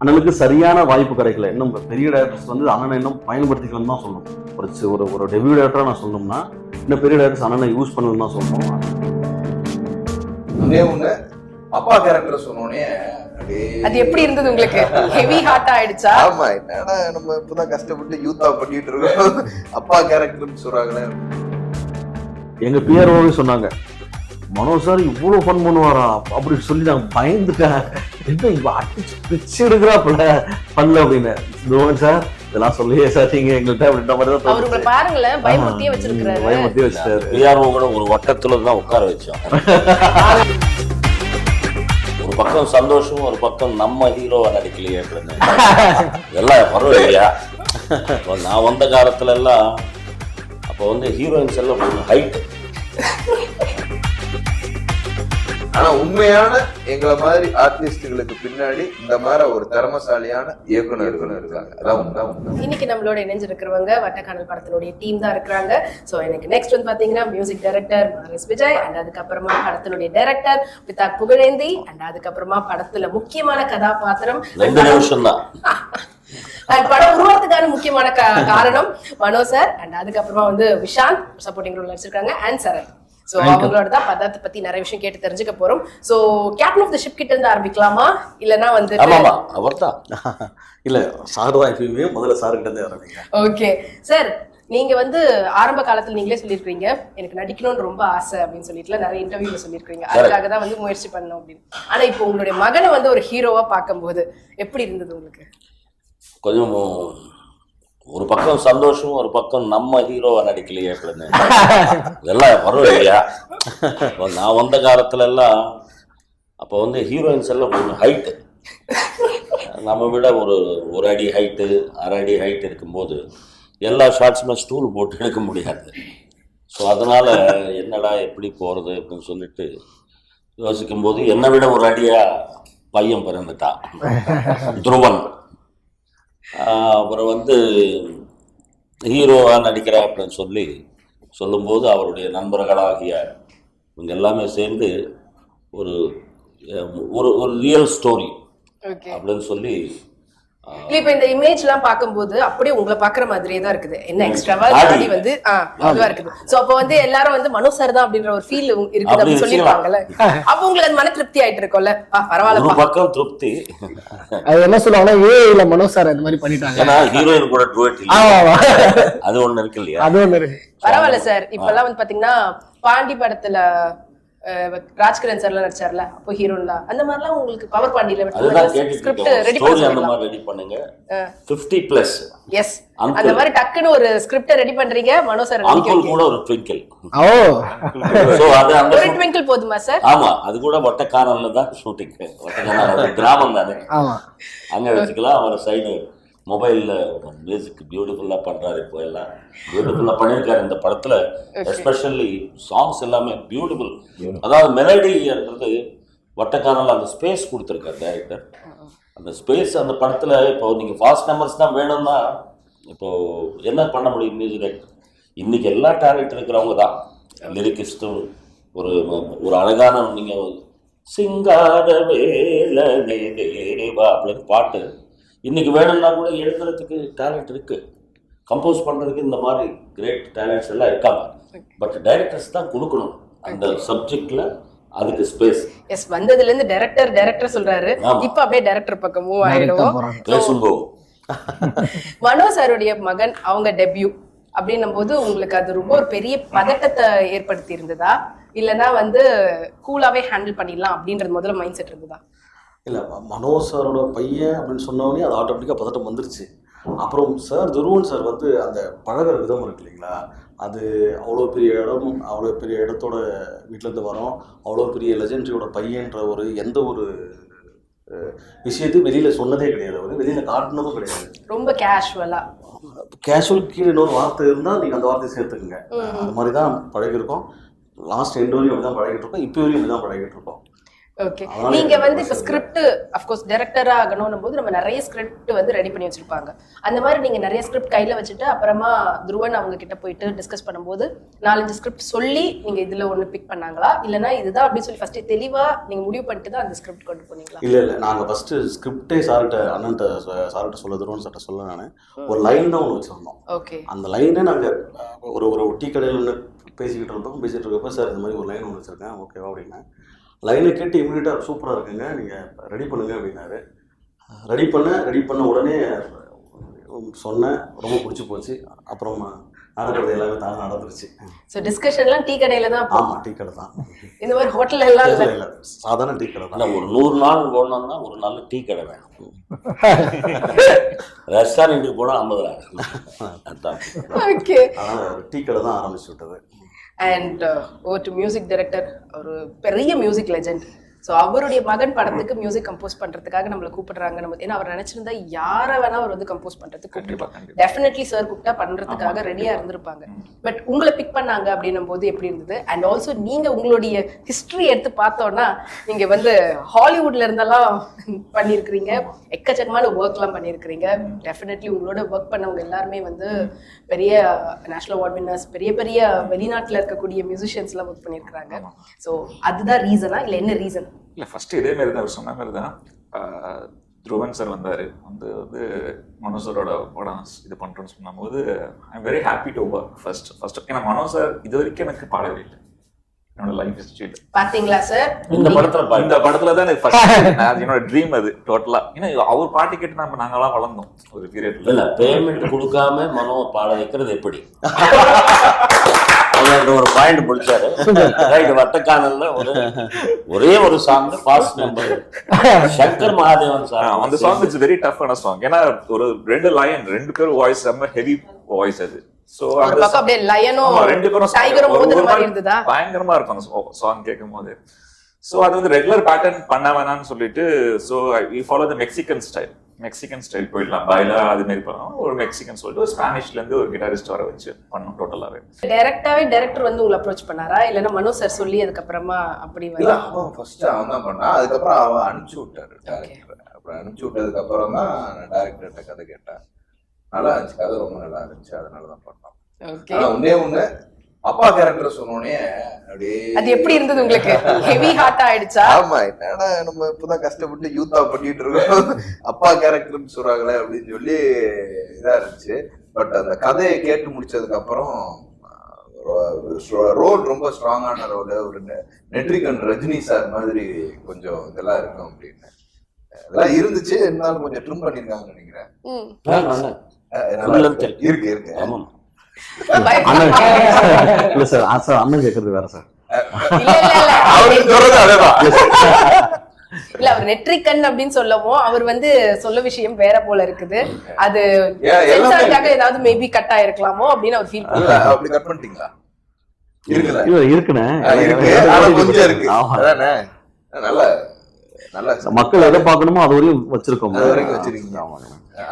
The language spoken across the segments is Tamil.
அண்ணனுக்கு சரியான வாய்ப்பு கிடைக்கல. இன்னும் பெரிய டேரக்டர்ஸ் வந்து அண்ணனை இன்னும் பயன்படுத்திக்கலன்னு தான் சொல்லணும். ஒரு ஒரு ஒரு டெபியூ டேரக்டராக நான் சொல்லணும்னா இன்னும் பெரிய டேரக்டர்ஸ் அண்ணனை யூஸ் பண்ணலன்னு தான் சொல்லணும். அதே ஒண்ணு அப்பா கேரக்டர் சொன்னோடனே அது எப்படி இருந்தது உங்களுக்கு? ஹெவி ஹார்ட் ஆயிடுச்சா? ஆமா என்னடா நம்ம இப்பதான் கஷ்டப்பட்டு யூத்தா பண்ணிட்டு இருக்கோம். அப்பா கேரக்டர்னு சொல்றாங்களே. எங்க பிஆர்ஓவே சொன்னாங்க மனோஜ் சார் இவ்வளவு ஃபன் பண்ணுவாரா? அப்படி சொல்லி நான் பயந்துட்டேன். என்ன இவ அடிச்சு பிச்சு எடுக்கிறாப்புல பண்ணல அப்படின்னு. துரோன் சார் இதெல்லாம் சொல்லியே சார் நீங்க எங்கள்கிட்ட அப்படின்ற மாதிரி தான் அவர். பாருங்களேன் பயமுறுத்தியே பிஆர்ஓ கூட ஒரு வட்டத்துல தான் உட்கார வச்சோம். ஒரு பக்கம் சந்தோஷம் ஒரு பக்கம் நம்ம ஹீரோவை நடிக்கலையே இல்லையா இப்போ நான் வந்த காலத்துல எல்லாம் அப்போ வந்து ஹீரோயின்ஸ் எல்லாம் ஹைட் ஆனா உண்மையான எங்களை மாதிரி ஆர்டிஸ்டுகளுக்கு பின்னாடி இந்த மாதிரி ஒரு திறமசாலியான இயக்குனர்கள் இருக்காங்க. அதான் உண்மை. இன்னைக்கு நம்மளோட இணைஞ்சிருக்கிறவங்க வட்டக்கானல் படத்தினுடைய டீம் தான் இருக்கிறாங்க. சோ எனக்கு நெக்ஸ்ட் வந்து பாத்தீங்கன்னா music director Maris Vijay and அதுக்கப்புறமா படத்தினுடைய டைரக்டர் பிதாக் புகழேந்தி அண்ட் அதுக்கப்புறமா படத்துல முக்கியமான கதாபாத்திரம் ரெண்டு நிமிஷம் தான் அண்ட் படம் உருவாக்குறதுக்கான முக்கியமான காரணம் மனோ சார் அண்ட் அதுக்கப்புறமா வந்து விஷாந்த் சப்போர்ட்டிங் ரோல் நடிச்சிருக்காங்க அண்ட் சரத் சோ அவங்களோட தான் பதத்தை பத்தி நிறைய விஷயம் கேட்டு தெரிஞ்சுக்க போறோம். So captain of the ship கிட்ட இருந்து ஆரம்பிக்கலாமா? இல்லனா வந்து ஆமாமா அவர் தான் இல்ல சார் தான் எப்பயுமே முதல்ல சார் கிட்ட இருந்து ஆரம்பிங்க ஓகே சார் நீங்க வந்து ஆரம்ப காலத்துல நீங்களே சொல்லியிருக்கீங்க எனக்கு நடிக்கணும்னு ரொம்ப ஆசை அப்படின்னு சொல்லிட்டுல நிறைய இன்டர்வியூல சொல்லியிருக்கீங்க அதுக்காக தான் வந்து முயற்சி பண்ணோம் அப்படின்னு. ஆனா இப்போ உங்களுடைய மகனை வந்து ஒரு ஹீரோவா பார்க்கும்போது எப்படி இருந்தது உங்களுக்கு? கொஞ்சம் ஒரு பக்கம் சந்தோஷம் ஒரு பக்கம் நம்ம ஹீரோவை நடிக்கலையே அப்படின்னு இதெல்லாம் வரும் இல்லையா? நான் வந்த காலத்துல எல்லாம் அப்போ வந்து ஹீரோயின்ஸ் எல்லாம் கொஞ்சம் ஹைட்டு நம்ம விட ஒரு ஒரு அடி ஹைட்டு அரை அடி ஹைட் இருக்கும்போது எல்லா ஷார்ட்ஸுமே ஸ்டூல் போட்டு எடுக்க முடியாது. ஸோ அதனால் என்னடா எப்படி போகிறது அப்படின்னு சொல்லிட்டு யோசிக்கும்போது என்னை விட ஒரு அடியாக பையன் பிறந்துட்டான். துருவன். அப்புறம் வந்து ஹீரோவாக நடிக்கிறா அப்படின்னு சொல்லி சொல்லும்போது அவருடைய நண்பர்களாகிய இவங்க எல்லாமே சேர்ந்து ஒரு ஒரு ஒரு ரியல் ஸ்டோரி அப்படின்னு சொல்லி இல்ல இப்ப இந்த இமேஜ் எல்லாம் பார்க்கும்போது அப்படியே உங்களை பாக்குற மாதிரியே தான் இருக்குது. என்ன எக்ஸ்ட்ராவா. தாடி வந்து அதுவா இருக்குது. சோ அப்ப வந்து எல்லாரும் வந்து மனோ சார் தான் அப்படின்ற ஒரு ஃபீல் இருக்குது அப்படி அப்படின்னு சொல்லிருப்பாங்கல்ல அப்ப உங்களுக்கு அது மன திருப்தி ஆயிட்டு இருக்கும்ல. பரவாயில்லப்பா பக்கம் திருப்தி. அது என்ன சொல்லுவாங்கன்னா ஏஐல மனோ சார் இந்த மாதிரி பண்ணிட்டாங்க. ஏன்னா ஹீரோயின் கூட டுவெட் அது ஒண்ணு இருக்கு இல்லையா? அது ஒண்ணு இருக்கு. பரவாயில்ல சார் இப்பெல்லாம் வந்து பாத்தீங்கன்னா பாண்டி படத்துல ராஜ்கிரண் சார்லாம் நடிச்சார்ல அப்போ ஹீரோன்லாம் அந்த மாதிரிலாம் உங்களுக்கு பவர் பாண்டியில ஸ்கிரிப்ட் ரெடி பண்ணி மாதிரி ரெடி பண்ணுங்க. Fifty plus S. அந்த மாதிரி டக்குன்னு ஒரு ஸ்கிரிப்ட ரெடி பண்றீங்க மனோ சார் அங்குள் கூட ஒரு ட்விங்கிள் ஓ. ஸோ அது அந்த ஒரு ட்விங்கிள் போதுமா சார் ஆமா அது கூட வட்டக்காரன்ல தான் ஷூட்டிங் வட்டக்காரன் கிராமம் தானே. ஆமா. அங்க வச்சுக்கலாம் அவர் சைடு மொபைல்ல மியூசிக் பியூட்டிஃபுல்லா பண்றாரு இப்போ எல்லாம். பியூட்டிஃபுல்லா பண்ணியிருக்காரு இந்த படத்துல. எஸ்பெஷல்லி சாங்ஸ் எல்லாமே பியூட்டிஃபுல் அதாவது மெலடின்றது வட்டக்காரன்ல அந்த ஸ்பேஸ் கொடுத்துருக்காரு டைரக்டர் அந்த ஸ்பேஸ் அந்த படத்துல இப்போ நீங்க ஃபாஸ்ட் நம்பர்ஸ் தான் வேணும்னா இப்போ என்ன பண்ண முடியும் மியூசிக் டைரக்டர் இன்னைக்கு எல்லா டேலண்ட் இருக்கிறவங்க தான். லிரிக்கிஸ்டும் ஒரு ஒரு அழகான நீங்க சிங்கார வேலனே தேவா அப்படின்னு பாட்டு இன்னைக்கு வேணும்னா கூட எழுதுறதுக்கு டேலண்ட் இருக்கு. கம்போஸ் பண்றதுக்கு இந்த மாதிரி கிரேட் டேலண்ட்ஸ் எல்லாம் இருக்காங்க. பட் டைரக்டர்ஸ் தான் கொடுக்கணும். அந்த சப்ஜெக்ட்ல அதுக்கு ஸ்பேஸ் எஸ் வந்ததுல இருந்து டைரக்டர் டைரக்டர் சொல்றாரு. இப்ப அப்படியே டைரக்டர் பக்கம் மூவ் ஆயிடுவோம். பேசுங்கோ. மனோ சாருடைய மகன் அவங்க டெபியூ அப்படின்னும் போது உங்களுக்கு அது ரொம்ப ஒரு பெரிய பதட்டத்தை ஏற்படுத்தி இருந்ததா இல்லனா வந்து கூலாவே ஹேண்டில் பண்ணிடலாம் அப்படின்றது முதல்ல மைண்ட் செட் இருந்ததா? இல்லை மனோஜ் சாரோட பையன் அப்படின்னு சொன்னோடனே அது ஆட்டோமேட்டிக்காக பதட்டம் வந்துருச்சு. அப்புறம் சார் துருவன் சார் வந்து அந்த பழகுற விதம் இருக்கு இல்லைங்களா? அது அவ்வளோ பெரிய இடம் அவ்வளோ பெரிய இடத்தோட வீட்டிலேருந்து வரோம். அவ்வளோ பெரிய லெஜெண்ட்ரியோட பையன்ற ஒரு எந்த ஒரு விஷயத்தையும் வெளியில் சொன்னதே கிடையாது. அவர் வெளியில் காட்டினதும் கிடையாது. ரொம்ப கேஷுவலா கேஷுவல் கீழே இன்னொரு வார்த்தை இருந்தால் நீங்கள் அந்த வார்த்தையை சேர்த்துக்குங்க. அது மாதிரி தான் பழகிருக்கோம் லாஸ்ட் எண்ட் வரையும் அப்படி தான் பழகிட்டு இருக்கோம். இப்போ வரையும் அப்படி தான் பழகிட்டு இருக்கோம். ஓகே. நீங்க வந்து இப்ப ஸ்கிரிப்ட் அஃப்கோர்ஸ் டைரக்டரா ஆகணும் போது நம்ம நிறைய ஸ்கிரிப்ட் வந்து ரெடி பண்ணி வச்சிருப்பாங்க. அந்த மாதிரி நீங்க நிறைய ஸ்கிரிப்ட் கையில வச்சுட்டு அப்புறமா துருவன் அவங்க கிட்ட போயிட்டு டிஸ்கஸ் பண்ணும்போது நாலஞ்சு ஸ்கிரிப்ட் சொல்லி நீங்க இதுல ஒண்ணு பிக் பண்ணாங்களா? இல்லனா இதுதான் அப்படின்னு சொல்லி ஃபர்ஸ்ட் தெளிவா நீங்க முடிவு பண்ணிட்டு தான் அந்த ஸ்கிரிப்ட் கொண்டு போனீங்களா? இல்ல இல்ல. நாங்க ஃபர்ஸ்ட் ஸ்கிரிப்டே சார்கிட்ட அண்ணன்ட்ட சார்கிட்ட சொல்ல தருவோம் சார்ட்ட சொல்ல நானு. ஒரு லைன் தான் ஒன்று வச்சிருந்தோம். ஓகே. அந்த லைனே நாங்க ஒரு ஒரு டீ கடையில் நின்னு பேசிக்கிட்டு இருந்தோம். பேசிட்டு இருக்கப்ப சார் இந்த மாதிரி ஒரு லைன் ஒன்று வச்சிருக்கேன். ஓகேவா? அப்படின்னா லைனை கேட்டு இமீடியட்டாக சூப்பராக இருக்குங்க. நீங்கள் ரெடி பண்ணுங்க அப்படின்னாரு. ரெடி பண்ண ரெடி பண்ண உடனே சொன்னேன். ரொம்ப பிடிச்சி போச்சு. அப்புறம் நடக்கிறது எல்லாமே தானே நடந்துருச்சு. சோ டிஸ்கஷன்லாம் டீ கடையில தான் அப்போ. ஆமாம் டீ கடை தான். இந்த மாதிரி ஹோட்டல்ல எல்லாம் இல்ல. இல்லை சாதாரண டீ கடை தான். ஒரு நூறு நாள் போனோம்னா ஒரு நல்ல டீ கடை வேணும். ரெஸ்டாரண்ட்டுக்கு போனா ஐம்பது அதான். ஓகே ஒரு டீ கடை தான் ஆரம்பிச்சு விட்டது. And O to music director ஒரு பெரிய மியூசிக் லெஜெண்ட் ஸோ அவருடைய மகன் படத்துக்கு மியூசிக் கம்போஸ் பண்றதுக்காக நம்மளை கூப்பிடுறாங்க. நம்ம ஏன்னா அவர் நினைச்சிருந்தா யாரை வேணா அவர் வந்து கம்போஸ் பண்றதுக்கு கூப்பிட்டு. டெஃபினெட்லி சார் கூப்பிட்டா பண்றதுக்காக ரெடியா இருந்திருப்பாங்க. பட் உங்களை பிக் பண்ணாங்க அப்படின்னும் போது எப்படி இருந்தது? அண்ட் ஆல்சோ நீங்க உங்களுடைய ஹிஸ்டரி எடுத்து பார்த்தோம்னா நீங்க வந்து ஹாலிவுட்ல இருந்தெல்லாம் பண்ணியிருக்கிறீங்க. எக்கச்சக்கமான ஒர்க்லாம் பண்ணியிருக்கிறீங்க. டெஃபினெட்லி உங்களோட ஒர்க் பண்ணவங்க எல்லாருமே வந்து பெரிய நேஷனல் அவார்ட் வின்னர்ஸ் பெரிய பெரிய வெளிநாட்டுல இருக்கக்கூடிய மியூசிஷியன்ஸ்லாம் ஒர்க் பண்ணியிருக்கிறாங்க. ஸோ அதுதான் ரீசனா இல்லை என்ன ரீசன் இல்ல ஃபர்ஸ்ட் இதே மாதிரி தான் அவர் சொன்ன மாதிரி தான் ஆஹ், துருவன் சார் வந்தாரு. வந்து வந்து மனோ சாரோட படம் இது பண்றோம்னு சொன்னபோது I am very happy to work first first ஏன்னா மனோ சார் இது வரைக்கும் எனக்கு பாடவே இல்லை. என்னோட லைஃப் ஹிஸ்டரியில் பாத்தீங்களா சார் இந்த படத்துல இந்த படத்துல தான் எனக்கு ஃபர்ஸ்ட் என்னோட ட்ரீம் அது டோட்டலா ஏன்னா அவர் பாட்டு கேட்டு நம்ம நாங்கெல்லாம் வளர்ந்தோம் ஒரு பீரியட்ல இல்ல பேமெண்ட் கொடுக்காம மனோ பாட வைக்கிறது எப்படி? ஒரு பாயிண்ட் முடிச்சாரு ரைட் வட்டக்கானல்ல ஒரு ஒரே ஒரு song fast number Shankar Mahadevan sir அந்த சாங் இட்ஸ் வெரி டஃப்பான சாங் ஏன்னா ஒரு ரெண்டு லைன் ரெண்டு பேரும் வாய்ஸ் ரொம்ப ஹெவி வாய்ஸ் அது. சோ ஒரு பக்கம் அப்படியே லயனும் ரெண்டு பேரும் டைகரும் ஒரு- மோதுற ஒரு மாதிரி மாதிரி இருந்ததா? பயங்கரமா இருக்கும் அந்த சாங் கேட்கும் போது சோ அது வந்து ரெகுலர் பேட்டர்ன் பண்ண வேணாம்னு சொல்லிட்டு so we follow the Mexican style Mexican style போயிடலாம். பைலா அது மாதிரி பண்ணலாம் ஒரு மெக்சிகன் சொல்லிட்டு ஒரு ஸ்பானிஷ்ல இருந்து ஒரு கிட்டாரிஸ்ட் வர வச்சு பண்ணோம் டோட்டலாவே டைரக்டாவே டைரக்டர் வந்து உங்களை அப்ரோச் பண்ணாரா? இல்லைன்னா மனோ சார் சொல்லி அதுக்கப்புறமா அப்படி இல்ல அவன் ஃபர்ஸ்ட் அவன் தான் பண்ணான் அதுக்கப்புறம் அவன் அனுப்பிச்சு விட்டாரு டேரக்டர் அப்புறம் அனுப்பிச்சு விட்டதுக்கு அப்புறம் தான் நான் டேரக்டர்கிட்ட கதை கேட்டேன். நல்லா இருந்துச்சு. கதை ரொம்ப நல்லா இருந்துச்சு. அதனால தான் பண்ணோம். ஓகே ஆனா ஒண்ணே ஒண்ணு அப்பா கேரக்டர் சொன்னோடனே அப்படியே அது எப்படி இருந்தது உங்களுக்கு? ஹெவி ஹார்ட் ஆயிடுச்சா? ஆமா என்னடா நம்ம இப்பதான் கஷ்டப்பட்டு யூத்தா பண்ணிட்டு இருக்கோம். அப்பா கேரக்டர்னு சொல்றாங்களே அப்படின்னு சொல்லி இதா இருந்துச்சு. பட் அந்த கதையை கேட்டு முடிச்சதுக்கு அப்புறம் ரோல் ரொம்ப ஸ்ட்ராங்கான ரோல் ஒரு நெ- நெட்ரிகன் ரஜினி சார் மாதிரி கொஞ்சம் இதெல்லாம் இருக்கும் அப்படின்னு. இதெல்லாம் இருந்துச்சு. இருந்தாலும் கொஞ்சம் ட்ரிம் பண்ணிருக்காங்கன்னு நினைக்கிறேன். இருக்கு. இருக்கு. இல்ல சார் சார் அண்ணன் கேக்குறது வேற சார். இல்ல அவர் நெட்ரிக்கன் அப்படின்னு சொல்லவும் அவர் வந்து சொல்ல விஷயம் வேற போல இருக்குது. அது சென்சாருக்காக ஏதாவது மேபி கட் ஆயிருக்கலாமோ அப்படின்னு அவர் ஃபீல் இல்ல அப்படி கட் பண்ணிட்டீங்களா? மக்கள் எதை பார்க்கணுமோ அது வரையும் வச்சிருக்கோம்.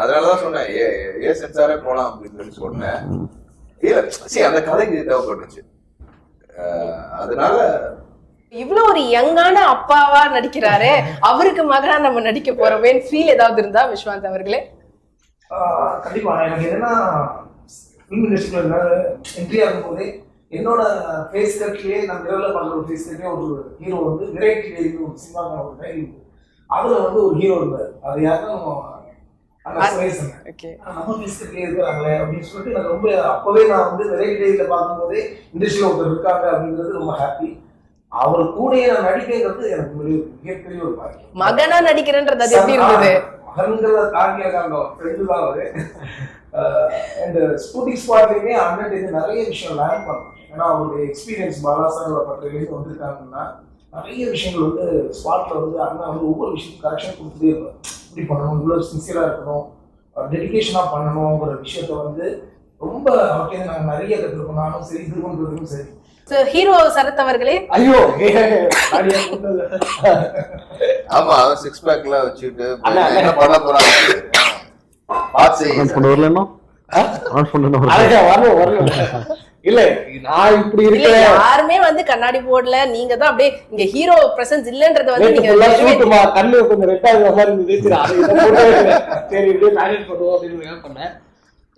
அதனாலதான் சொன்னேன் ஏ ஏ சென்சாரே போலாம் அப்படின்னு சொல்லி சொன்னேன். இல்ல சரி அந்த கதைக்கு தேவைப்பட்டுச்சு. அதனால இவ்வளவு ஒரு யங்கான அப்பாவா நடிக்கிறாரு அவருக்கு மகனா நம்ம நடிக்க போறோமேன்னு ஃபீல் ஏதாவது இருந்தா விஸ்வாந்த் அவர்களே? கண்டிப்பா. எனக்கு என்னன்னா ஃபிலிம் இண்டஸ்ட்ரிக்குள்ள என்ட்ரி ஆகும்போதே என்னோட ஃபேஸ் கட்லயே நான் நிரல பண்ற ஒரு ஃபேஸ் கட்லயே ஒரு ஹீரோ வந்து விரைட்டி ஒரு சினிமாக்கான ஒரு டைம் உண்டு அதுல வந்து ஒரு ஹீரோ இருந்தார் அது சுரேசன் ஓகே. நம்ம இருக்கிறாங்களே அப்படின்னு சொல்லிட்டு எனக்கு ரொம்ப அப்பவே நான் வந்து வெரைட்டி டேரியில பார்க்கும்போதே இண்டஸ்ட்ரியில் ஒருத்தர் இருக்காங்க அப்படிங்கிறது ரொம்ப ஹாப்பி அவர் கூடயே நான் நடிக்கிறது எனக்கு மிகப்பெரிய ஒரு பாக்கியம். மகனா நடிக்கிறேன்றது அது எப்படி இருந்தது? மகன்கிறத தாண்டி அந்த ஃப்ரெண்டு தான் அவரு. அண்ட் ஸ்கூட்டிங் ஸ்குவாட்லேயுமே அண்ணன் இது நிறைய விஷயம் லேர்ன் பண்ணோம். ஏன்னா அவருடைய எக்ஸ்பீரியன்ஸ் பாலாசாரோட பட்டியலேருந்து வந்திருக்காங்கன்னா நிறைய விஷயங்கள் வந்து ஸ்பாட்ல வந்து அண்ணா வந்து ஒவ்வொரு விஷயம் கரெக்ஷன் கொடுத்துட்டே இருப்பார். இப்படி பண்ணணும் இவ்வளோ சின்சியராக இருக்கணும் டெடிகேஷனாக பண்ணணுங்கிற விஷயத்த வந்து ரொம்ப அவர்கிட்ட நாங்கள் நிறைய கற்றுருக்கோம் நானும் சரி இது பண்ணுறதுக்கும் சரி ஹீரோ சரத் அவர்களே. ஐயோ. ஆமா சிக்ஸ் பேக்ல வச்சுட்டு என்ன பண்ண போறாங்க பார்த்து பண்ண வரல வரல இல்ல நான் இப்படி இருக்கேன் யாருமே வந்து கண்ணாடி போடல. நீங்க தான் அப்படியே இங்க ஹீரோ பிரசன்ஸ் இல்லன்றத வந்து நீங்க ஷூட்டுமா கண்ணு கொஞ்சம் ரெட் ஆகுற மாதிரி இருந்தது. சரி இப்படியே மேனேஜ் பண்ணுவோம் அப்படின்னு பண்ணேன்.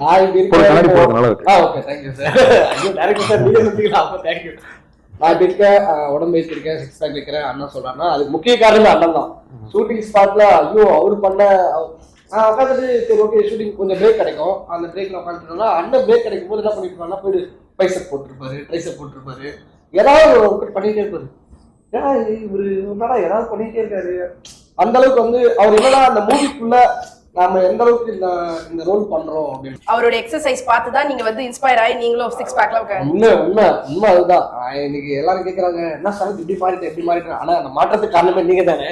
நான் இப்படி இருக்கேன். ஆ ஓகே தேங்க்யூ சார் ஐயோ டேரக்டர் சார் நீங்க சொல்லிக்கலாம் அப்போ தேங்க்யூ நான் இப்படி இருக்கேன் உடம்பு வச்சிருக்கேன் சிக்ஸ் பேக் வைக்கிறேன் அண்ணன் சொல்றாருன்னா அதுக்கு முக்கிய காரணமே அண்ணன் தான். ஷூட்டிங் ஸ்பாட்ல ஐயோ அவர் பண்ண நான் உட்காந்துட்டு சரி ஓகே ஷூட்டிங் கொஞ்சம் பிரேக் கிடைக்கும். அந்த பிரேக்ல உட்காந்துட்டோம்னா அண்ணன் பிரேக் கிடைக்கும் போது என்ன பண்ணிட்டு போயிட்டு பைசப் போட்டிருப்பாரு ட்ரைசப் போட்டிருப்பாரு. ஏதாவது ஒரு ஒர்க் பண்ணிட்டே இருப்பாரு. ஏன்னா இவரு என்னடா ஏதாவது பண்ணிட்டே இருக்காரு? அந்த அளவுக்கு வந்து அவர் என்னன்னா அந்த மூவிக்குள்ள நாம எந்த அளவுக்கு இந்த இந்த ரோல் பண்றோம் அப்படின்னு. அவரோட எக்ஸசைஸ் பார்த்து தான் நீங்க வந்து இன்ஸ்பயர் ஆகி நீங்களும் சிக்ஸ் பேக்லாம் உண்மை உண்மை உண்மை அதுதான். இன்னைக்கு எல்லாரும் கேக்குறாங்க என்ன சரத் இப்படி மாறிட்டேன் இப்படி மாறிட்டேன். ஆனா அந்த மாற்றத்துக்கு காரணமே நீங்க தானே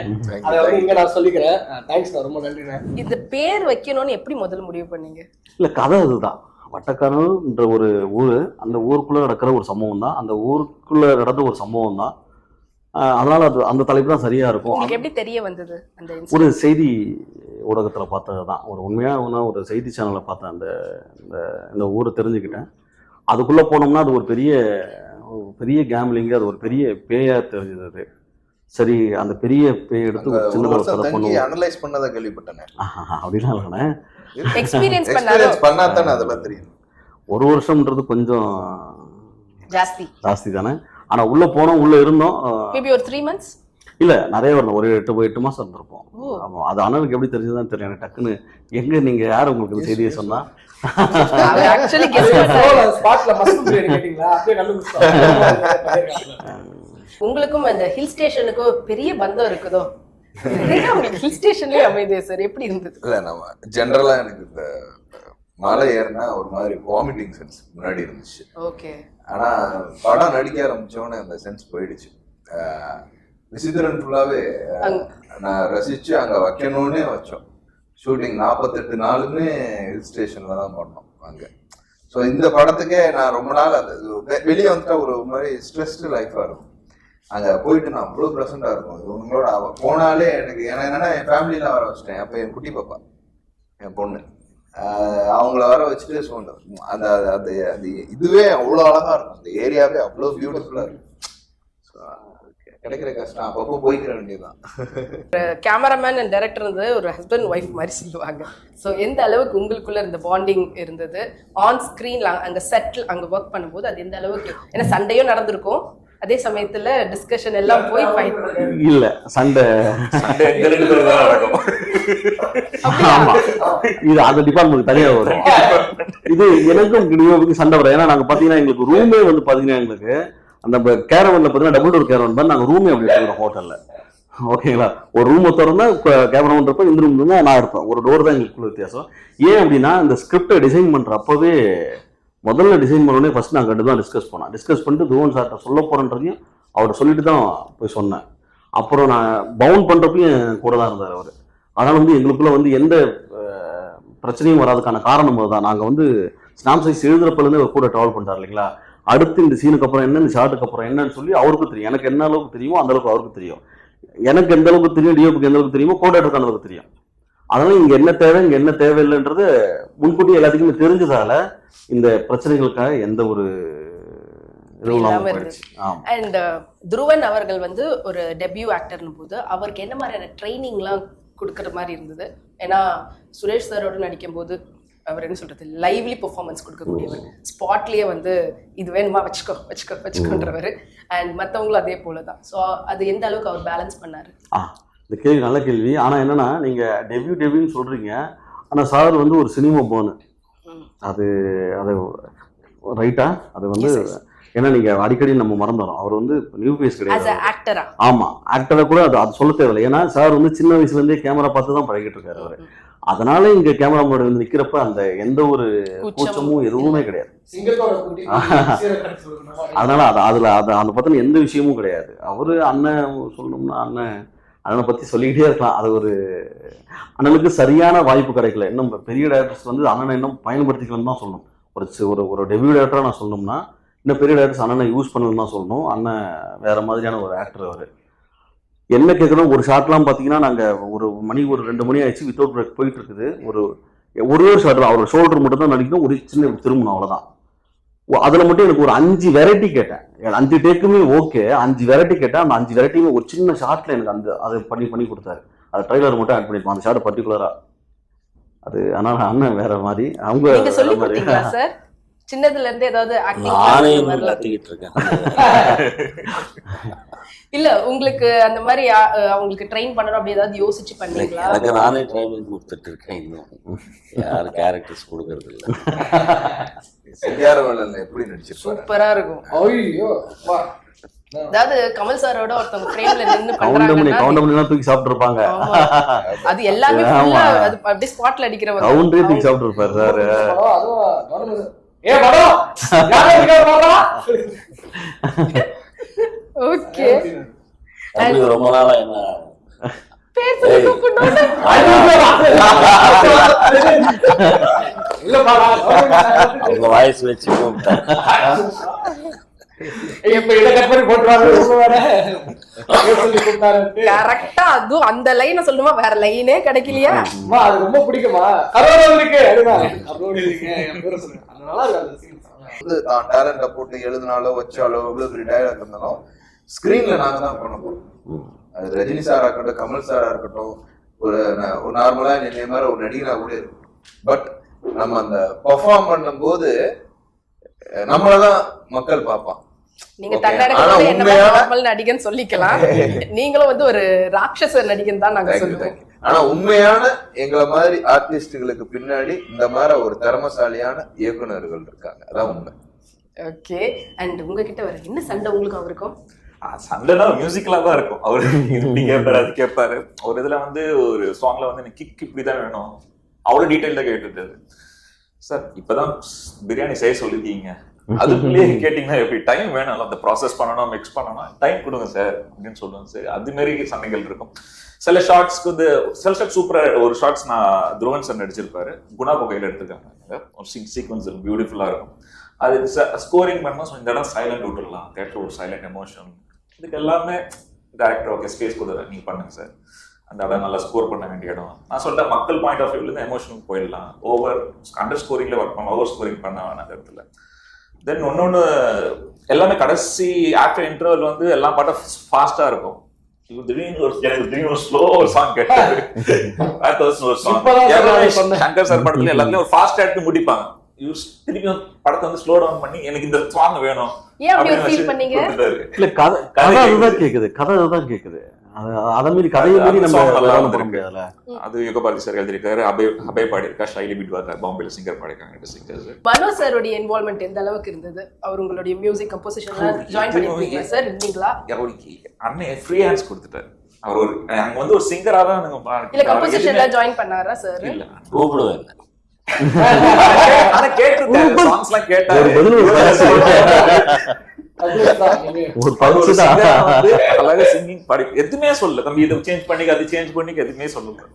அதை வந்து இங்க நான் சொல்லிக்கிறேன். தேங்க்ஸ் ரொம்ப நன்றிண்ணே. இந்த பேர் வைக்கணும்னு எப்படி முதல்ல முடிவு பண்ணீங்க? இல்ல கதை அதுதான். வட்டக்காரன்ற ஒரு ஊர் அந்த ஊருக்குள்ள நடக்கிற ஒரு சம்பவம் தான் அந்த ஊருக்குள்ள நடந்த ஒரு சம்பவம் தான் அதனால அது அந்த தலைப்பு தான் சரியா இருக்கும். எப்படி தெரிய வந்தது அந்த? ஒரு செய்தி ஊடகத்தில் பார்த்தது தான் ஒரு உண்மையாக ஒரு செய்தி சேனலில் பார்த்தேன். அந்த இந்த ஊரை தெரிஞ்சுக்கிட்டேன். அதுக்குள்ளே போனோம்னா அது ஒரு பெரிய பெரிய கேம்லிங்கு அது ஒரு பெரிய பேயா தெரிஞ்சது. சரி அந்த பெரிய பேய் எடுத்து சின்னதாக அனலைஸ் பண்ணதை கேள்விப்பட்டேன் ஆஹா, அப்படிலாம் இல்லைண்ணே. எக்ஸ்பீரியன்ஸ் பண்ணா தானே அதெல்லாம் தெரியும். ஒரு வருஷம்ன்றது கொஞ்சம் ஜாஸ்தி. ஜாஸ்தி தானே? ஆனால் உள்ளே போனோம் உள்ளே இருந்தோம் மேபி ஒரு த்ரீ மந்த்ஸ் இல்லை நிறைய வரணும் ஒரு எட்டு எட்டு மாதம் இருந்திருப்போம். ஓ. ஆமாம் அது அண்ணனுக்கு எப்படி தெரிஞ்சதுதான் தெரியும் எனக்கு டக்குன்னு எங்கே நீங்கள் யார் உங்களுக்கு செய்தியை சொன்னா? அவர் ஆக்சுவலி உங்களுக்கும் அந்த ஹில் ஸ்டேஷனுக்கும் பெரிய பந்தம் இருக்குதோ? ஹில் ஸ்டேஷன்லயே அமைதே சார் எப்படி இருந்தது? இல்ல நம்ம ஜென்ரலா எனக்கு இந்த மலை ஏறினா ஒரு மாதிரி வாமிட்டிங் சென்ஸ் முன்னாடி இருந்துச்சு. ஓகே ஆனா படம் நடிக்க ஆரம்பிச்சோடனே அந்த சென்ஸ் போயிடுச்சு. விசித்திரன் ஃபுல்லாவே நான் ரசிச்சு அங்க வைக்கணும்னே வச்சோம். ஷூட்டிங் நாற்பத்தெட்டு நாளுமே ஹில் ஸ்டேஷன்ல தான் பண்ணோம் அங்க. ஸோ இந்த படத்துக்கே நான் ரொம்ப நாள் அந்த வெ- வெளியே வந்துட்டா ஒரு மாதிரி ஸ்ட்ரெஸ்டு லைஃபா இருக்கும். அங்கே போயிட்டு நான் அவ்வளோ ப்ரெசண்டா இருக்கும். இது உங்களோட அவ போனாலே எனக்கு எனக்கு என்னன்னா என் ஃபேமிலியில வர வச்சுட்டேன். அப்போ என் குட்டி பாப்பா என் பொண்ணு. அவங்கள வர வச்சுட்டு ஸோ அந்த அந்த அந்த அது இதுவே அவ்வளோ அழகாக இருக்கும். அந்த ஏரியாவே அவ்வளோ பியூட்டிஃபுல்லா இருக்கும். ஸோ கிடைக்கிற கஷ்டம். அப்பப்போ போய்க்கிற வேண்டியதுதான். கேமராமேன் அண்ட் டைரக்டர் வந்து ஒரு ஹஸ்பண்ட் ஒய்ஃப் மாதிரி சொல்லுவாங்க. ஸோ எந்த அளவுக்கு உங்களுக்குள்ள இருந்த பாண்டிங் இருந்தது? ஆன் ஸ்க்ரீன் அங்க செட்டில் அங்கே ஒர்க் பண்ணும்போது அது எந்த அளவுக்கு ஏன்னா சண்டையும் நடந்திருக்கும். அதே சமயத்துல டிஸ்கஷன் எல்லாம் போய் fight இல்லை. சண்டை. ஆமா. இது அந்த டிபார்ட்மெண்ட் தனியா வரும். இது எனக்கும் சண்டை வரும். ஏன்னா நாங்க பாத்தீங்கன்னா எங்களுக்கு ரூமே வந்து பாத்தீங்கன்னா எங்களுக்கு அந்த கேரவன்ல பாத்தீங்கன்னா டபுள் டோர் கேரவன் தான் நாங்க ரூமே அப்படி வச்சுக்கிறோம் ஹோட்டல்ல ஓகேங்களா ஒரு ரூமை திறந்தா கேமராமன் இருப்போம் இந்த ரூம் தான் நான் இருப்பேன். ஒரு டோர் தான் எங்களுக்குள்ள வித்தியாசம். ஏன் அப்படின்னா இந்த ஸ்கிரிப்டை டிசைன் பண்ற அப்பவே முதல்ல டிசைன் பண்ணோடனே ஃபஸ்ட் நான் கண்டு தான் டிஸ்கஸ் பண்ணேன். டிஸ்கஸ் பண்ணிட்டு துவன் சார்கிட்ட சொல்ல போகிறேன்றதையும் அவர்கிட்ட சொல்லிட்டு தான் போய் சொன்னேன். அப்புறம் நான் பவுன் பண்ணுறப்பையும் கூட தான் இருந்தார் அவர். அதனால் வந்து எங்களுக்குள்ளே வந்து எந்த பிரச்சனையும் வராதுக்கான காரணம் அதுதான். நாங்கள் வந்து ஸ்னாப் சைஸ் எழுதுறப்பிலேருந்து அவர் கூட ட்ராவல் பண்ணிட்டார் இல்லைங்களா? அடுத்து இந்த சீனுக்கு அப்புறம் என்ன இந்த ஷார்ட்டுக்கு அப்புறம் என்னன்னு சொல்லி அவருக்கு தெரியும். எனக்கு என்ன அளவுக்கு தெரியுமோ அந்த அளவுக்கு அவருக்கு தெரியும். எனக்கு எந்த அளவுக்கு தெரியும் டிஓபிக்கு எந்த அளவுக்கு தெரியுமோ கோடாட்டுக்கு அந்த அளவுக்கு தெரியும். அதனால இங்க என்ன தேவை இங்க என்ன தேவையில்லைன்றது முன்கூட்டி எல்லாத்துக்குமே தெரிஞ்சதால இந்த பிரச்சனைகளுக்காக எந்த ஒரு அண்ட் துருவன் அவர்கள் வந்து ஒரு டெபியூ ஆக்டர்னு போது அவருக்கு என்ன மாதிரியான ட்ரைனிங்லாம் கொடுக்குற மாதிரி இருந்தது? ஏன்னா சுரேஷ் சாரோட நடிக்கும் போது அவர் என்ன சொல்றது லைவ்லி பெர்ஃபார்மன்ஸ் கொடுக்கக்கூடியவர். ஸ்பாட்லயே வந்து இது வேணுமா? வச்சுக்கோ வச்சுக்கோ வச்சுக்கோன்றவர். அண்ட் மற்றவங்களும் அதே போல தான் ஸோ அது எந்த அளவுக்கு அவர் பேலன்ஸ் பண்ணாரு? இந்த கேள்வி நல்ல கேள்வி. ஆனா என்னன்னா நீங்க டெபியூ டெபியூன்னு சொல்றீங்க. ஆனா சார் வந்து ஒரு சினிமா போனு. அது அது ரைட்டா? அது வந்து. ஏன்னா நீங்க அடிக்கடி நம்ம மறந்துடும் அவர் வந்து நியூ ஃபேஸ் கிடையாது அ ஆக்டரா கூட அது அது சொல்ல தேவையில்லை. ஏன்னா சார் வந்து சின்ன வயசுல இருந்தே கேமரா பார்த்து தான் பழகிட்டு இருக்காரு அவரு. அதனால இங்க கேமரா முன்னாடி வந்து நிக்கிறப்ப அந்த எந்த ஒரு கூச்சமும் எதுவுமே கிடையாது. அதனால அது அதுல அது அதை பத்தின எந்த விஷயமும் கிடையாது. அவரு அண்ணன் சொல்லணும்னா அண்ணன் அண்ணனை பற்றி சொல்லிக்கிட்டே இருக்கலாம். அது ஒரு அண்ணனுக்கு சரியான வாய்ப்பு கிடைக்கல. இன்னும் பெரிய டேரக்டர்ஸ் வந்து அண்ணனை இன்னும் பயன்படுத்திக்கலன்னு தான் சொல்லணும். ஒரு ஒரு ஒரு டெபியூ டேரக்டராக நான் சொல்லணும்னா இன்னும் பெரிய டேரக்டர்ஸ் அண்ணனை யூஸ் பண்ணலன்னு தான் சொல்லணும். அண்ணன் வேற மாதிரியான ஒரு ஆக்டர் அவர். என்ன கேட்கணும்? ஒரு ஷாட்லாம் பார்த்தீங்கன்னா நாங்கள் ஒரு மணி ஒரு ரெண்டு மணி ஆயிடுச்சு வித்தவுட் பிரேக் போயிட்டு இருக்குது. ஒரு ஒரே ஒரு ஷாட் தான். அவர் ஷோல்டர் மட்டும் தான் நடிக்கணும். ஒரு சின்ன திரும்பணும் அவ்வளோதான் அதுல மட்டும் எனக்கு ஒரு அஞ்சு வெரைட்டி கேட்டேன். அஞ்சு டேக்குமே ஓகே அஞ்சு வெரைட்டி கேட்டேன் அந்த அஞ்சு வெரைட்டியுமே ஒரு சின்ன ஷார்ட்ல எனக்கு அந்த அதை பண்ணி பண்ணி கொடுத்தாரு. அது ட்ரைலர் மட்டும் ஆட் பண்ணிருப்போம் அந்த ஷார்ட் பர்டிகுலரா அது ஆனால் அண்ணன் வேற மாதிரி. அவங்க சின்னதுல இருந்து ஏதாவது கத்திக்கிட்டு இருக்கேன். இல்ல உங்களுக்கு அந்த மாதிரி அவங்களுக்கு ட்ரெயின் பண்ணணும் அப்படி ஏதாவது யோசிச்சு பண்ணீங்களா? எனக்கு நானே ட்ரைனிங் கொடுத்துட்டு இருக்கேன் இன்னும். யாரும் கேரக்டர்ஸ் கொடுக்கறது இல்ல. எப்படி நடிச்சிருப்பாரு? சூப்பரா இருக்கும். ஐயோ அதாவது கமல் சாரோட ஒருத்தவங்க ஃப்ரேம்ல நின்னு கவுண்டமணி கவுண்டமணிலாம் தூக்கி சாப்பிட்டு இருப்பாங்க ஆமா. அது எல்லாமே அது அப்படியே ஸ்பாட்ல அடிக்கிறவங்க கவுண்டரே தூக்கி சாப்பிட்டு இருப்பாரு சார் ஓகே. ரொம்ப நாளா என்ன? பேர் சொல்லி ஏய். கூப்பிடணும். இல்ல அவங்க வாய்ஸ் வச்சு கூப்பிட்டேன். கரெக்டா அதுவும் அந்த லைனை சொல்லுமா? வேற லைனே கிடைக்கலையா. அம்மா அது ரொம்ப பிடிக்குமா? இருக்கு. தான் டேலண்ட போட்டு எழுதினாலோ வச்சாலோ இவ்வளவு பெரிய டயலாக் இருந்தாலும் ஸ்கிரீன்ல நாங்க தான் பண்ண போறோம். அது ரஜினி சாரா இருக்கட்டும் கமல் சாரா இருக்கட்டும் ஒரு ஒரு நார்மலா என்னைய மாதிரி ஒரு நடிகனா கூட இருக்கும். பட் நம்ம அந்த பெர்ஃபார்ம் பண்ணும்போது அஹ், நம்மளதான் மக்கள் பார்ப்பான் நீங்க Okay. தன்னடக்க ஆனா என்ன நார்மல் நடிகன் சொல்லிக்கலாம். நீங்களும் வந்து ஒரு ராட்சச நடிகன் தான் நாங்க சொல்லுவோம். ஆனா உண்மையான எங்களை மாதிரி ஆர்டிஸ்டுகளுக்கு பின்னாடி இந்த மாதிரி ஒரு திறமசாலியான இயக்குனர்கள் இருக்காங்க. அதான் உண்மை. ஓகே அண்ட் உங்ககிட்ட வேற என்ன சண்டை உங்களுக்கு அவருக்கும்? சண்டைனா மியூசிக்கலா தான் இருக்கும். அவரு இப்படி கேட்பாரு அது கேட்பாரு ஒரு இதுல வந்து ஒரு சாங்ல வந்து எனக்கு கிக் இப்படிதான் வேணும். அவ்வளவு டீட்டெயில்டா கேட்டுட்டாரு சார் இப்பதான் பிரியாணி செய்ய சொல்லிருக்கீங்க அதுக்குள்ளேயே கேட்டீங்கன்னா எப்படி? டைம் வேணும் அந்த ப்ராசஸ் பண்ணணும் மிக்ஸ் பண்ணணும் டைம் கொடுங்க சார் அப்படின்னு சொல்லுவாங்க சார் அது மாதிரி சண்டைகள் இருக்கும். சில ஷார்ட்ஸ்க்கு வந்து சில ஷார்ட் சூப்பரா ஒரு ஷார்ட்ஸ் நான் துருவன் சார் நடிச்சிருப்பாரு. குணா புகையில எடுத்துருக்காங்க. ஒரு சிங் சீக்வன்ஸ் பியூட்டிஃபுல்லா இருக்கும். அது ஸ்கோரிங் பண்ணா இந்த இடம் சைலண்ட் விட்டுடலாம். தேட்டர் ஒரு சைலண்ட் எமோஷன் இதுக்கு எல்லாமே டேரக்டர் ஓகே ஸ்பேஸ் கொடுக்குறேன் நீங்க பண்ணுங்க சார் அந்த இடம் நல்லா ஸ்கோர் பண்ண வேண்டிய இடம். நான் சொல்லிட்டேன் மக்கள் பாயிண்ட் ஆஃப் வியூலேருந்து எமோஷனுக்கு போயிடலாம். ஓவர் அண்டர் ஸ்கோரிங்ல ஒர்க் பண்ணலாம் ஓவர் ஸ்கோரிங் பண்ண வேணாம் அந்த இடத்துல. தென் இன்னொன்னு எல்லாமே கடைசி ஆஃப்டர் இன்டர்வல் வந்து எல்லா பாட்டும் ஃபாஸ்டா இருக்கும். திடீர்னு ஒரு எனக்கு திடீர்னு ஒரு ஸ்லோ ஒரு சாங் கேட்டாரு ஒரு சாங் எல்லாமே. சங்கர் சார் படத்துல எல்லாத்துலயும் ஒரு ஃபாஸ்ட் எடுத்து முடிப்பாங்க. திருப்பி படத்தை வந்து ஸ்லோ டவுன் பண்ணி எனக்கு இந்த சாங் வேணும். இல்ல கதை கதை அதுதான் கேக்குது. கதை அதுதான் கேக்குது. அது அதை மீறி கதையை மீறி நம்ம. முடியாதுல்ல அது யுகபாரதி சார் எழுதியிருக்காரு. அபய் அபய் பாடியிருக்கா ஷைலி பிட்வாக்கர் பாம்பேல சிங்கர் பாடியிருக்காங்க சிங்கர்ஸ் மனோ சாரோடைய இன்வால்மெண்ட் எந்த அளவுக்கு இருந்தது? அவர் உங்களுடைய மியூசிக் கம்போசிஷன்லாம் ஜாயின் பண்ணிருக்கீங்களா சார் இருந்தீங்களா? அவருக்கு அண்ணன் ஃப்ரீ ஹேண்ட்ஸ் கொடுத்துட்டாரு. அவர் ஒரு அங்க வந்து ஒரு சிங்கரா தான் பா- இல்ல கம்போசிஷன் எதுவுமே- எல்லாம் ஜாயின் பண்ணாரா சார் இல்ல. கூப்பிடுவேன். இல்லை. ஆனா கேட்டிருக்காரு சாங்ஸ் எல்லாம் ஒரு கேட்டாரு ஒரு ஒரு ஒரு அழகா சிங்கிங் பாடி எதுவுமே சொல்லல. தம்பி இதை சேஞ்ச் பண்ணிக்க அது சேஞ்ச் பண்ணிக்க எதுவுமே சொல்லல.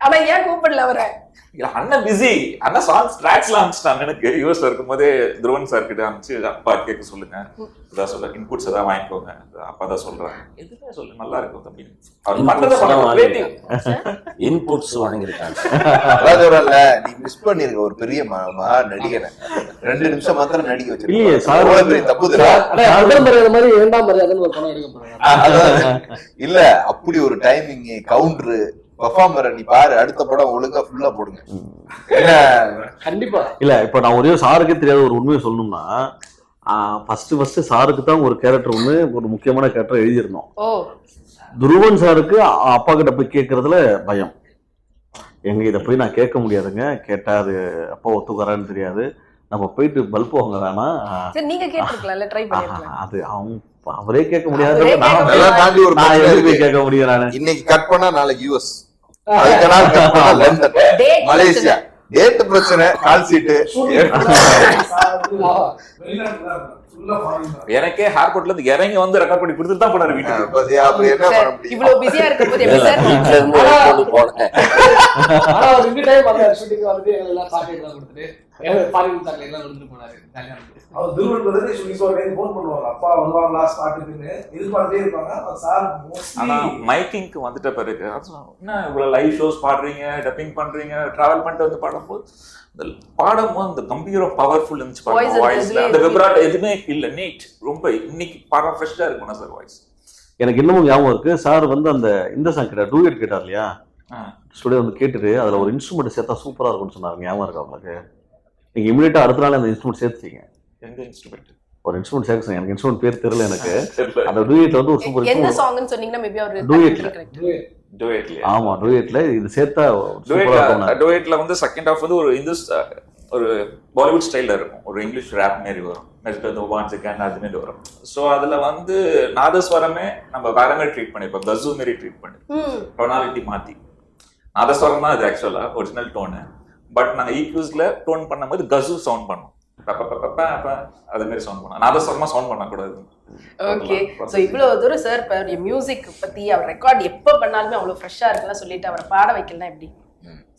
ஆனா ஏன் கூப்பிடல அவரை? இல்ல அண்ணன் பிஸி அண்ணன் சாங்ஸ் ட்ராக்ஸ்ல அனுப்பிச்சிட்டாங்க எனக்கு யூஎஸ்ல இருக்கும்போதே துருவன் சார் கிட்ட அனுப்பிச்சு அப்பா கேட்க சொல்லுங்க. இதான் சொல்ல இன்புட்ஸ் ஏதாவது வாங்கிக்கோங்க. அப்பா தான் சொல்றாங்க எதுவுமே சொல்லு நல்லா இருக்கும் தம்பி. அவர் பண்றதை creative. வாங்கியிருக்காங்க. அதாவது வரல நீ மிஸ் பண்ணிருக்க ஒரு பெரிய நடிகனை ரெண்டு நிமிஷம் மாத்திரம் நடிக்க இல்லையே, வச்சிருக்க சார் தப்பு முதல் மரியாதை மாதிரி இரண்டாம் மரியாதைன்னு ஒரு படம் எடுக்க போறாங்க. இல்ல அப்படி ஒரு டைமிங் கவுண்டர் பெர்ஃபார்மரை நீ பாரு அடுத்த படம் ஒழுங்கா ஃபுல்லா போடுங்க. கண்டிப்பா. இல்ல இப்ப நான் ஒரே சாருக்கே தெரியாத ஒரு உண்மையை சொல்லணும்னா ஃபர்ஸ்ட் ஃபர்ஸ்ட் சாருக்கு தான் ஒரு கேரக்டர் ஒன்று ஒரு முக்கியமான கேரக்டர் எழுதியிருந்தோம். ஓ. துருவன் சாருக்கு அப்பா கிட்ட போய் கேட்கறதுல பயம். எங்க இதை போய் நான் கேட்க முடியாதுங்க. கேட்டா அது அப்பா ஒத்துக்கறான்னு தெரியாது. நம்ம போயிட்டு பல்ப் வாங்க வேணாம். சரி நீங்க கேட்டிருக்கலாம்ல ட்ரை பண்ணிருக்கலாம். அது அவங்க அவரே கேட்க முடியாது. நான் தாண்டி ஒரு நான் இருக்கு. கேட்க முடியும் நானு? இன்னைக்கு கட் பண்ணா நாளைக்கு யூஎஸ் மலேசியா. டேட் பிரச்சனை கால் சீட்டு எனக்கே ஏர்போர்ட்ல இருந்து இறங்கி வந்து ரெக்கார்ட் பண்ணி கொடுத்துட்டு தான் போனாரு வீட்டுக்கு. பாத்தியா, அப்படி என்ன பண்ண முடியும்? இவ்வளவு பிஸியா இருக்கும் போது எப்படி சார்? இருந்து போனேன். ஆனா ஒரு ரெண்டு டைம் அந்த ஷூட்டிங் வந்து எல்லாம் எல்லாம் கொடுத்துட்டு. ஃபாரின் எல்லாம் போனாரு அவர் சொல்லி சொல்றேன் ஃபோன் பண்ணுவாங்க அப்பா வருவாங்களா ஸ்பாட்டுக்குன்னு எதிர்பார்த்தே இருப்பாங்க. சார் ஆனா மோஸ்ட்லி மைக்கிங்க்கு வந்துட்ட பிறகு என்ன இவ்வளவு லைவ் ஷோஸ் பாடுறீங்க? டப்பிங் பண்றீங்க? டிராவல் பண்ணிட்டு வந்து பாடும்போது இந்த பாடும்போது அந்த கம்பீரம் பவர்ஃபுல் இருந்துச்சு பாருங்க. அந்த வாய்ஸ்ல அந்த. விப்ராட் எதுவுமே இல்ல நீட் ரொம்ப இன்னைக்கு பாடம் ஃப்ரெஷ்ஷா இருக்கணும் சார் வாய்ஸ் எனக்கு இன்னமும் ஞாபகம் இருக்கு. சார் வந்து அந்த இந்த சாங் கேட்டார் டூயட் கேட்டார் இல்லையா? ஸ்டுடியோ வந்து கேட்டுட்டு அதுல ஒரு இன்ஸ்ட்ருமெண்ட் சேர்த்தா சூப்பரா இருக்கும்னு சொன்னாங்க ஞாபகம் இருக்கா உங்களுக்கு? நீங்க இமீடியட்டா அடுத்த நாள் அந்த இன்ஸ்ட்ருமெண்ட் சேர்த்துட்டீங்க. எங்க இன்ஸ்ட்ருமெண்ட் ஒரு இன்ஸ்ட்ருமெண்ட் சேர்க்க. எனக்கு இன்ஸ்ட்ருமெண்ட் பேர் தெரியல எனக்கு. அந்த டூயட்ல வந்து ஒரு சூப்பர் எந்த இன்ஸ்ட்ருமெண்ட் சாங்னு சொன்னீங்கன்னா மேபி அவர் டுவேட்லயா ஆமா டூயட்ல இது சேர்த்தா சூப்பரா இருக்கும் டுவேட்ல வந்து செகண்ட் ஹாஃப் வந்து ஒரு இந்துஸ் ஒரு பாலிவுட் ஸ்டைல்ல இருக்கும். ஒரு இங்கிலீஷ் ரேப் மாரி வரும். நெக்ஸ்ட் வந்து ஒன் செகண்ட் அது மாரி வரும். ஸோ அதுல வந்து நாதஸ்வரமே நம்ம வேற மாதிரி ட்ரீட் பண்ணிப்போம் கசு மாரி ட்ரீட் பண்ணி ம். டொனாலிட்டி மாத்தி. நாதஸ்வரம் தான் இது ஆக்சுவலா ஒரிஜினல் டோனு பட் நாங்க ஈக்யூஸ்ல டோன் பண்ணும்போது கசு சவுண்ட் பண்ணோம். பப்ப பப்ப பப்ப பப்ப அது மாதிரி சவுண்ட் பண்ணோம். நாதஸ்வரமா சவுண்ட் பண்ணக்கூடாது. ஓகே சோ இவ்வளவு தூரம் சார் இப்ப மியூசிக் பத்தி அவர் ரெக்கார்ட் எப்ப பண்ணாலுமே அவ்வளவு ஃப்ரெஷ்ஷா இருக்குன்னு சொல்லிட்டு அவரை பாட வைக்கலாம் எப்படி?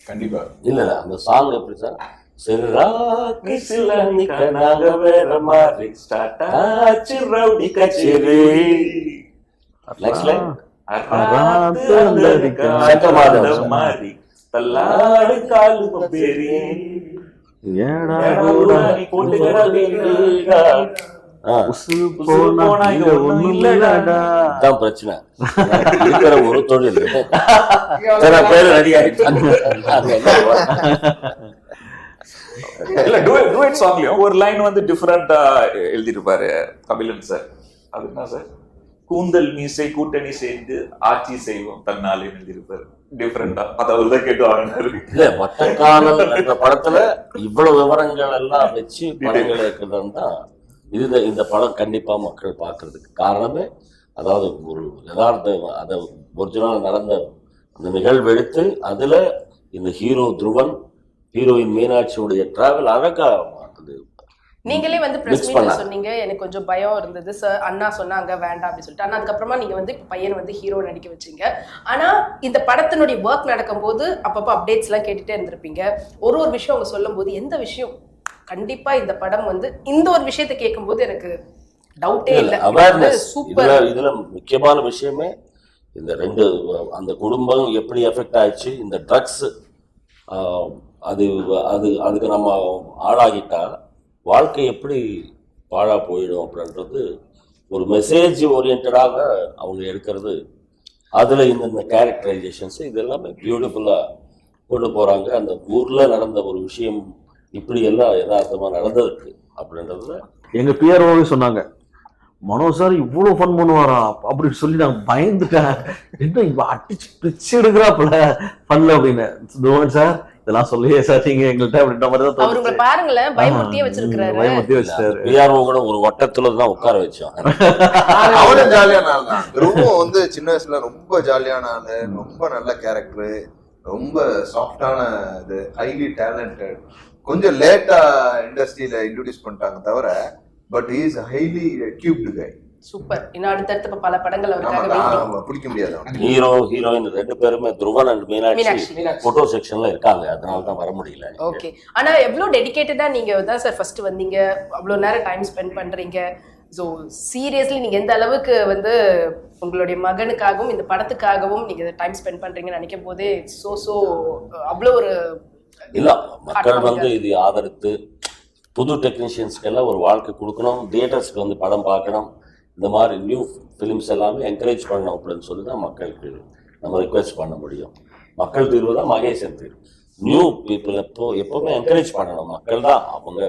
கண்டிப்பா. இல்ல இல்ல அந்த சாங் எப்படி சார் சிறாக்கு சிலனி கனாக வேற மாதிரி ஸ்டார்ட் ஆச்சு ரவுடி கச்சேரி. சங்கமாதம் மாதிரி தள்ளாடு காலு பிரச்சனை. இருக்கிற ஒரு தொழில். பேர் ரெடி இல்ல டூயட் டூயட் சாங்லயும் ஒரு லைன் வந்து டிஃபரெண்டா எழுதிருப்பாரு கபிலன் சார். அது என்ன சார்? கூந்தல் மீசை கூட்டணி சேர்ந்து ஆட்சி செய்வோம் தன்னாலே எழுதியிருப்பாரு. டிஃபரெண்டா அதை அவர் தான் கேட்டு வாங்கினாரு. இல்ல வட்டக்கானல் என்ற படத்துல இவ்வளவு விவரங்கள் எல்லாம் வச்சு படங்கள் இருக்கிறது தான் இது இந்த படம் கண்டிப்பா மக்கள் பாக்குறதுக்கு காரணமே அதாவது ஒரு யதார்த்த அதை ஒரிஜினல் நடந்த அந்த நிகழ்வு எடுத்து அதுல இந்த ஹீரோ துருவன் ஹீரோயின் மீனாட்சியுடைய டிராவல் அழகா நீங்களே வந்து பிரஸ் மீட்ல. சொன்னீங்க எனக்கு கொஞ்சம் பயம் இருந்தது. சார் அண்ணா சொன்னாங்க வேண்டாம் அப்படின்னு சொல்லிட்டு. ஆனா அதுக்கப்புறமா நீங்க வந்து பையன் வந்து ஹீரோ நடிக்க வச்சீங்க. ஆனா இந்த படத்தினுடைய ஒர்க் நடக்கும்போது அப்பப்போ அப்டேட்ஸ் எல்லாம் கேட்டுட்டே இருந்திருப்பீங்க. ஒரு ஒரு விஷயம் அவங்க சொல்லும் போது எந்த விஷயம்? கண்டிப்பா இந்த படம் வந்து இந்த ஒரு விஷயத்தை கேட்கும்போது எனக்கு டவுட்டே இல்லை அவேர்னஸ் சூப்பர் இதுல இதுல முக்கியமான விஷயமே இந்த ரெண்டு அந்த குடும்பம் எப்படி எஃபெக்ட் ஆயிடுச்சு இந்த ட்ரக்ஸ் அது அது அதுக்கு நம்ம ஆளாகிட்டா வாழ்க்கை எப்படி பாழா போயிடும் அப்படின்றது ஒரு மெசேஜ் ஓரியன்டாக அவங்க எடுக்கிறது. அதில் இந்த கேரக்டரைசேஷன்ஸ் இது எல்லாமே பியூட்டிஃபுல்லா கொண்டு போகிறாங்க அந்த ஊரில் நடந்த ஒரு விஷயம் இப்படியெல்லாம் யதார்த்தமாக நடந்திருக்கு அப்படின்றதுல எங்கள் பிஆர்ஓவே சொன்னாங்க மனோ சார் இவ்வளோ ஃபன் பண்ணுவாரா? அப்படின்னு சொல்லி நான் பயந்துட்டேன். என்ன இவ அடிச்சு பிச்சு எடுக்கிறாப்புல ஃபன்ல அப்படின்னு. துருவன் சார் இதெல்லாம் சொல்லியே சார் நீங்க எங்கள்கிட்ட அப்படின்ற மாதிரி தான் அவர் உங்களை தோணுச்சு. பாருங்களேன் பயமுறுத்தியே ஆமா, வச்சிருக்கிறாரு. பயமுறுத்தி வச்சிட்டாரு பிஆர்ஓ கூட ஒரு வட்டத்துல தான் உட்கார வச்சோம். அவனும் ஜாலியான ஆள் தான். ரொம்ப வந்து சின்ன வயசுல ரொம்ப ஜாலியான ஆளு ரொம்ப நல்ல கேரக்டர் ரொம்ப சாஃப்டான இது ஹைலி டேலண்டட் கொஞ்சம் லேட்டா இண்டஸ்ட்ரியில இன்ட்ரோடியூஸ் பண்ணிட்டாங்க தவிர but is highly cubed guy super இன்னும் அடுத்தடுத்து இப்ப பல படங்கள் அவருக்காக பிடிக்க முடியாது. ஹீரோ ஹீரோயின் ரெண்டு பேருமே துருவன் அண்ட் மீனாட்சி. போட்டோ செக்ஷன்ல இருக்காங்க. அதனால தான் வர முடியல ஓகே ஆனா எவ்வளவு டெடிகேட்டடா நீங்க தான் சார் ஃபர்ஸ்ட் வந்தீங்க? அவ்வளவு நேரம் டைம் ஸ்பெண்ட் பண்றீங்க? ஸோ சீரியஸ்லி நீங்க எந்த அளவுக்கு வந்து உங்களுடைய மகனுக்காகவும் இந்த படத்துக்காகவும் நீங்க டைம் ஸ்பெண்ட் பண்றீங்கன்னு நினைக்கும் போதே சோ சோ அவ்வளோ ஒரு இல்ல மக்கள் வந்து இது ஆதரித்து புது டெக்னீஷியன்ஸ்க்கு எல்லாம் ஒரு வாழ்க்கை கொடுக்கணும். தியேட்டர்ஸ்க்கு வந்து படம் பார்க்கணும். இந்த மாதிரி நியூ ஃபிலிம்ஸ் எல்லாமே என்கரேஜ் பண்ணணும் அப்படின்னு சொல்லி தான் மக்களுக்கு நம்ம ரிக்வெஸ்ட் பண்ண முடியும். மக்கள் தீர்வு தான் மகேசன் தீர்வு. நியூ பீப்புள் எப்போ எப்பவுமே என்கரேஜ் பண்ணணும். மக்கள் தான். அவங்க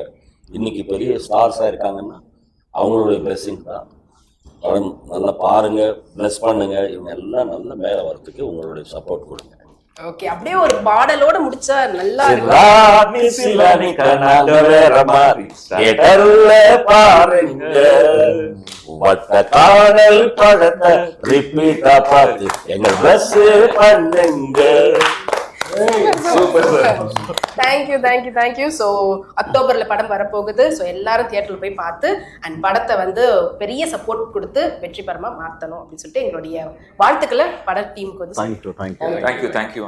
இன்னைக்கு பெரிய ஸ்டார்ஸாக இருக்காங்கன்னா அவங்களுடைய பிளெஸிங் தான். படம் நல்லா பாருங்க ப்ளஸ் பண்ணுங்க. இவங்க எல்லாம் நல்ல மேலே வரதுக்கு உங்களுடைய சப்போர்ட் கொடுங்க. ஓகே அப்படியே ஒரு பாடலோட முடிச்சா நல்லா இருக்கும். பாருங்க. வட்ட காதல் படத்தை ரிப்பீட்டா பார்த்து எங்க பஸ் பண்ணுங்க. Thank you thank you thank you so அக்டோபர்ல படம் வரப்போகுது. ஸோ எல்லாரும் தியேட்டர்ல போய் பார்த்து அண்ட் படத்தை வந்து பெரிய சப்போர்ட் கொடுத்து வெற்றிகரமா மாற்றணும் அப்படின்னு சொல்லிட்டு எங்களுடைய வாழ்த்துக்களை பட டீமுக்கு வந்து தேங்க்யூ தேங்க்யூ தேங்க்யூ